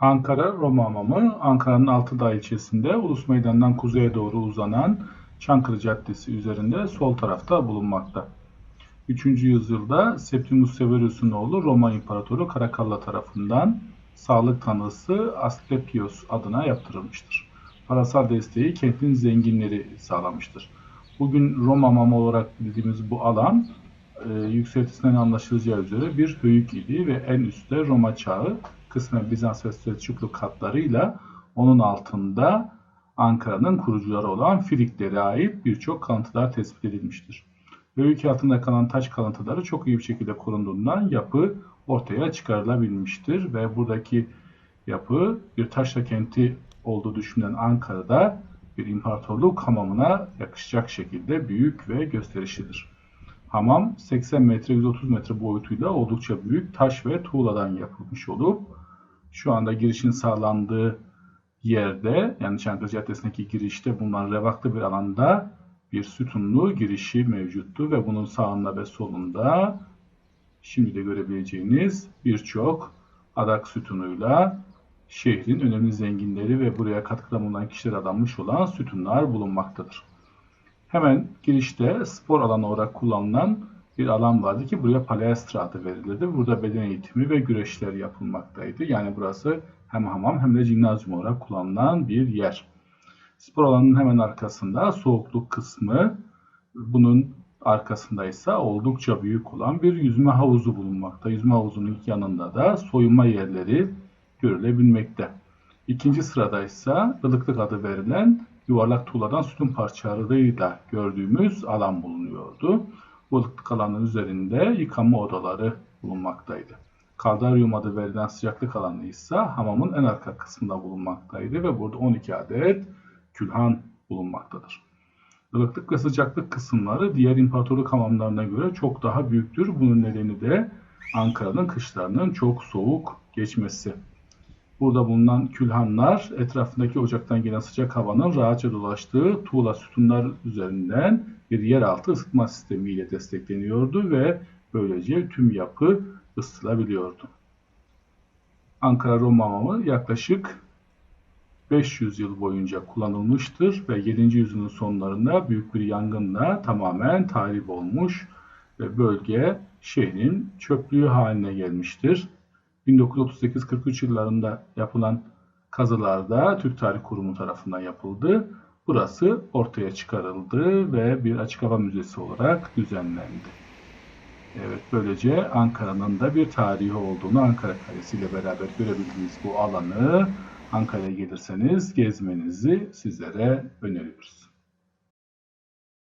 Ankara Roma Hamamı, Ankara'nın Altıdağ ilçesinde Ulus Meydan'dan kuzeye doğru uzanan Çankırı Caddesi üzerinde sol tarafta bulunmakta. 3. yüzyılda Septimus Severus'un oğlu Roma İmparatoru Karakalla tarafından sağlık tanrısı Asklepios adına yaptırılmıştır. Parasal desteği kentin zenginleri sağlamıştır. Bugün Roma Hamamı olarak bildiğimiz bu alan e, yükseltisinden anlaşılacağı üzere bir höyük idi ve en üstte Roma çağı kısmen Bizans ve Selçuklu katlarıyla onun altında Ankara'nın kurucuları olan Filiklere ait birçok kalıntılar tespit edilmiştir. Höyük altında kalan taş kalıntıları çok iyi bir şekilde korunduğundan yapı ortaya çıkarılabilmiştir ve buradaki yapı bir taşra kenti olduğu düşünülen Ankara'da bir imparatorluk hamamına yakışacak şekilde büyük ve gösterişlidir. Hamam 80 metre 130 metre boyutuyla oldukça büyük taş ve tuğladan yapılmış olup şu anda girişin sağlandığı yerde yani Çankırı Caddesi'ndeki girişte bulunan revaklı bir alanda bir sütunlu girişi mevcuttu ve bunun sağında ve solunda şimdi de görebileceğiniz birçok adak sütunuyla şehrin önemli zenginleri ve buraya katkıda bulunan kişiler adanmış olan sütunlar bulunmaktadır. Hemen girişte spor alanı olarak kullanılan bir alan vardı ki buraya palestra adı verilirdi. Burada beden eğitimi ve güreşler yapılmaktaydı. Yani burası hem hamam hem de jimnazyum olarak kullanılan bir yer. Spor alanının hemen arkasında soğukluk kısmı, bunun arkasında ise oldukça büyük olan bir yüzme havuzu bulunmakta. Yüzme havuzunun yanında da soyunma yerleri görülebilmekte. İkinci sırada ise ılıklık adı verilen yuvarlak tuğladan sütun parçalarıyla gördüğümüz alan bulunuyordu. Bu ılıklık alanının üzerinde yıkama odaları bulunmaktaydı. Kaldaryum adı verilen sıcaklık alanı ise hamamın en arka kısmında bulunmaktaydı ve burada 12 adet külhan bulunmaktadır. Ilıklık ve sıcaklık kısımları diğer imparatorluk hamamlarına göre çok daha büyüktür. Bunun nedeni de Ankara'nın kışlarının çok soğuk geçmesi. Burada bulunan külhanlar etrafındaki ocaktan gelen sıcak havanın rahatça dolaştığı tuğla sütunlar üzerinden bir yeraltı ısıtma sistemiyle destekleniyordu ve böylece tüm yapı ısıtılabiliyordu. Ankara Roma Hamamı yaklaşık 500 yıl boyunca kullanılmıştır ve 7. yüzyılın sonlarında büyük bir yangınla tamamen tahrip olmuş ve bölge şehrin çöplüğü haline gelmiştir. 1938-43 yıllarında yapılan kazılarda Türk Tarih Kurumu tarafından yapıldı. Burası ortaya çıkarıldı ve bir açık hava müzesi olarak düzenlendi. Evet, böylece Ankara'nın da bir tarihi olduğunu Ankara Kalesi ile beraber görebildiğiniz bu alanı Ankara'ya gelirseniz gezmenizi sizlere öneriyoruz.